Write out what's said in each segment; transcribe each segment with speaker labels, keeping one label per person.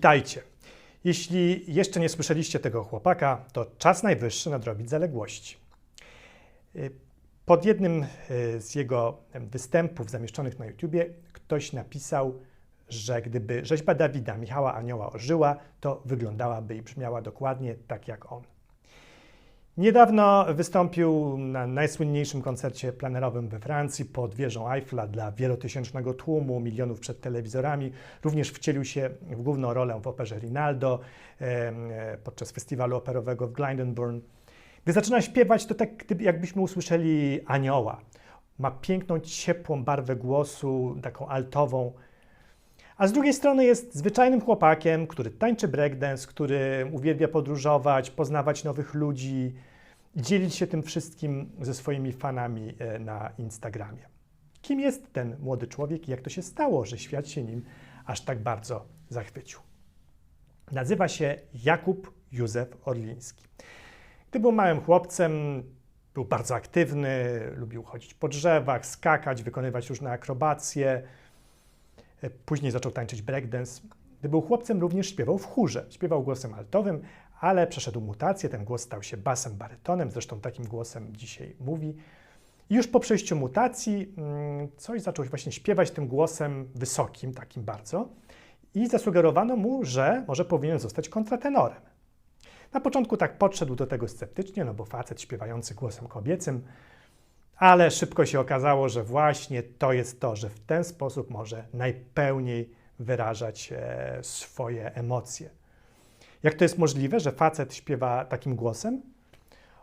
Speaker 1: Witajcie. Jeśli jeszcze nie słyszeliście tego chłopaka, to czas najwyższy nadrobić zaległości. Y, Pod jednym y, z jego występów zamieszczonych na YouTubie ktoś napisał, że gdyby rzeźba Dawida Michała Anioła ożyła, to wyglądałaby i brzmiała dokładnie tak jak on. Niedawno wystąpił na najsłynniejszym koncercie plenerowym we Francji pod wieżą Eiffla dla wielotysięcznego tłumu, milionów przed telewizorami. Również wcielił się w główną rolę w operze Rinaldo e, podczas festiwalu operowego w Glyndebourne. Gdy zaczyna śpiewać, to tak jakbyśmy usłyszeli anioła. Ma piękną, ciepłą barwę głosu, taką altową. A z drugiej strony jest zwyczajnym chłopakiem, który tańczy breakdance, który uwielbia podróżować, poznawać nowych ludzi, dzielić się tym wszystkim ze swoimi fanami e, na Instagramie. Kim jest ten młody człowiek i jak to się stało, że świat się nim aż tak bardzo zachwycił? Nazywa się Jakub Józef Orliński. Gdy był małym chłopcem, był bardzo aktywny, lubił chodzić po drzewach, skakać, wykonywać różne akrobacje. E, Później zaczął tańczyć breakdance. Gdy był chłopcem, również śpiewał w chórze. Śpiewał głosem altowym, ale przeszedł mutację. Ten głos stał się basem barytonem, zresztą takim głosem dzisiaj mówi. Już po przejściu mutacji mm, coś zaczął właśnie śpiewać tym głosem wysokim, takim bardzo. I zasugerowano mu, że może powinien zostać kontratenorem. Na początku tak podszedł do tego sceptycznie, no bo facet śpiewający głosem kobiecym, ale szybko się okazało, że właśnie to jest to, że w ten sposób może najpełniej wyrażać e, swoje emocje. Jak to jest możliwe, że facet śpiewa takim głosem?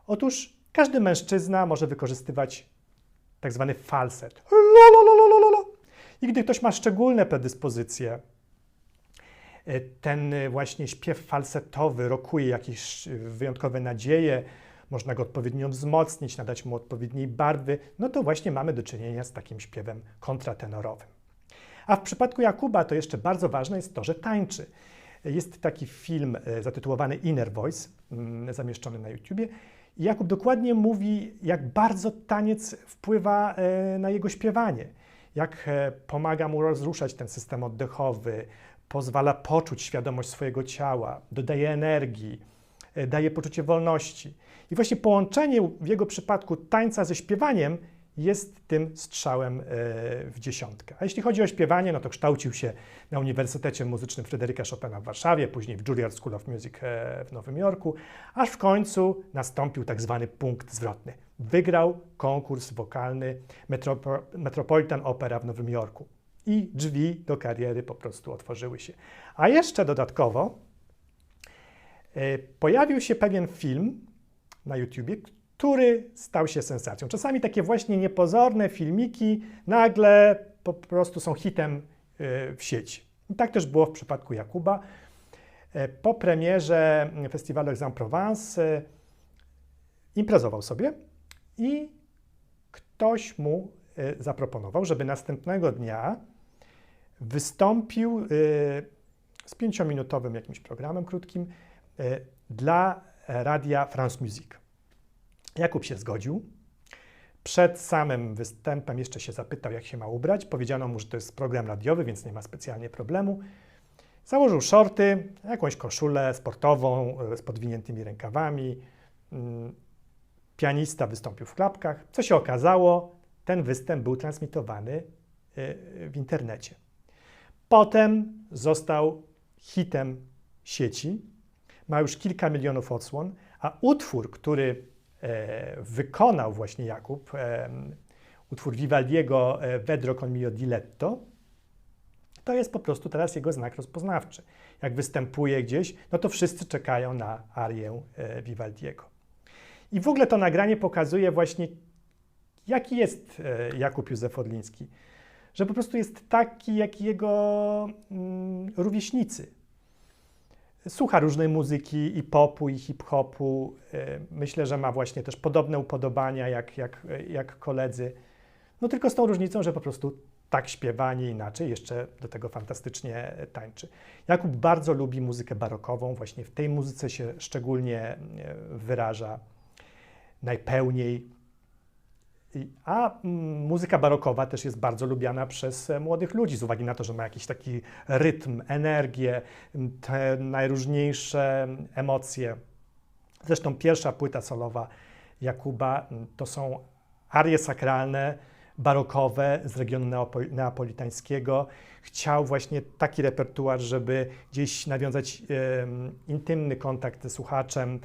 Speaker 1: Otóż każdy mężczyzna może wykorzystywać tak zwany falset. I gdy ktoś ma szczególne predyspozycje, e, ten e, właśnie śpiew falsetowy rokuje jakieś e, wyjątkowe nadzieje, można go odpowiednio wzmocnić, nadać mu odpowiedniej barwy, no to właśnie mamy do czynienia z takim śpiewem kontratenorowym. A w przypadku Jakuba to jeszcze bardzo ważne jest to, że tańczy. Jest taki film e, zatytułowany Inner Voice, mm, zamieszczony na YouTubie. Jakub dokładnie mówi, jak bardzo taniec wpływa e, na jego śpiewanie, jak e, pomaga mu rozruszać ten system oddechowy, pozwala poczuć świadomość swojego ciała, dodaje energii, daje poczucie wolności. I właśnie połączenie w jego przypadku tańca ze śpiewaniem jest tym strzałem e, w dziesiątkę. A jeśli chodzi o śpiewanie, no to kształcił się na Uniwersytecie Muzycznym Fryderyka Chopina w Warszawie, później w Juilliard School of Music e, w Nowym Jorku, aż w końcu nastąpił tak zwany punkt zwrotny. Wygrał konkurs wokalny Metropo- Metropolitan Opera w Nowym Jorku i drzwi do kariery po prostu otworzyły się. A jeszcze dodatkowo e, pojawił się pewien film na YouTubie, który stał się sensacją. Czasami takie właśnie niepozorne filmiki nagle po prostu są hitem y, w sieci. I tak też było w przypadku Jakuba. E, Po premierze festiwalu Aix-en-Provence e, imprezował sobie i ktoś mu e, zaproponował, żeby następnego dnia wystąpił z pięciominutowym jakimś programem krótkim dla radia France Musique. Jakub się zgodził. Przed samym występem jeszcze się zapytał, jak się ma ubrać. Powiedziano mu, że to jest program radiowy, więc nie ma specjalnie problemu. Założył shorty, jakąś koszulę sportową e, z podwiniętymi rękawami. Mm, Pianista wystąpił w klapkach. Co się okazało? Ten występ był transmitowany e, w internecie. Potem został hitem sieci. Ma już kilka milionów odsłon, a utwór, który wykonał właśnie Jakub, e, utwór Vivaldiego e, Vedro con mio diletto, to jest po prostu teraz jego znak rozpoznawczy. Jak występuje gdzieś, no to wszyscy czekają na arię e, Vivaldiego. I w ogóle to nagranie pokazuje właśnie, jaki jest e, Jakub Józef Orliński. Że po prostu jest taki, jak jego mm, rówieśnicy. Słucha różnej muzyki i popu, i hip-hopu. E, Myślę, że ma właśnie też podobne upodobania jak, jak, jak koledzy. No tylko z tą różnicą, że po prostu tak śpiewa, nie inaczej, jeszcze do tego fantastycznie tańczy. Jakub bardzo lubi muzykę barokową, właśnie w tej muzyce się szczególnie e, wyraża najpełniej. A mm, muzyka barokowa też jest bardzo lubiana przez e, młodych ludzi z uwagi na to, że ma jakiś taki rytm, energię, te najróżniejsze emocje. Zresztą pierwsza płyta solowa Jakuba to są arie sakralne, barokowe z regionu neapo- neapolitańskiego. Chciał właśnie taki repertuar, żeby gdzieś nawiązać intymny kontakt ze słuchaczem,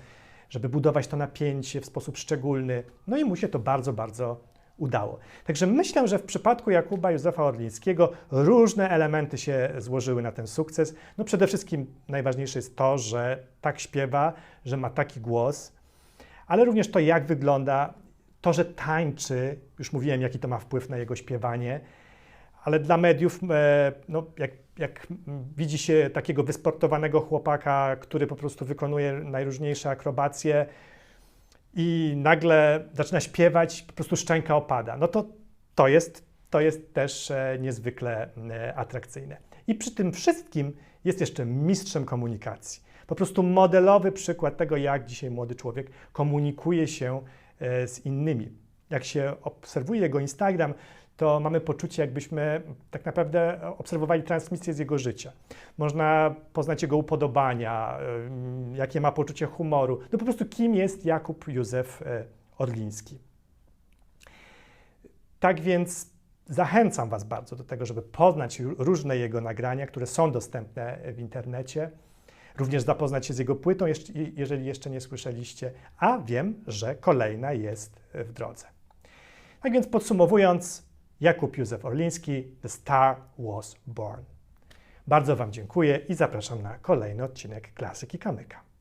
Speaker 1: żeby budować to napięcie w sposób szczególny. No i mu się to bardzo, bardzo udało. Także myślę, że w przypadku Jakuba Józefa Orlińskiego różne elementy się złożyły na ten sukces. No przede wszystkim najważniejsze jest to, że tak śpiewa, że ma taki głos, ale również to, jak wygląda, to, że tańczy, już mówiłem, jaki to ma wpływ na jego śpiewanie, ale dla mediów, e, no, jak, jak widzi się takiego wysportowanego chłopaka, który po prostu wykonuje najróżniejsze akrobacje i nagle zaczyna śpiewać, po prostu szczęka opada, no to to jest, to jest też e, niezwykle e, atrakcyjne. I przy tym wszystkim jest jeszcze mistrzem komunikacji. Po prostu modelowy przykład tego, jak dzisiaj młody człowiek komunikuje się z innymi. Jak się obserwuje jego Instagram, to mamy poczucie, jakbyśmy tak naprawdę obserwowali transmisję z jego życia. Można poznać jego upodobania, jakie ma poczucie humoru. No po prostu kim jest Jakub Józef e, Orliński. Tak więc zachęcam Was bardzo do tego, żeby poznać ró- różne jego nagrania, które są dostępne w internecie. Również zapoznać się z jego płytą, jeżeli jeszcze nie słyszeliście, a wiem, że kolejna jest w drodze. Tak więc podsumowując, Jakub Józef Orliński, The Star Was Born. Bardzo Wam dziękuję i zapraszam na kolejny odcinek Klasyki Kamyka.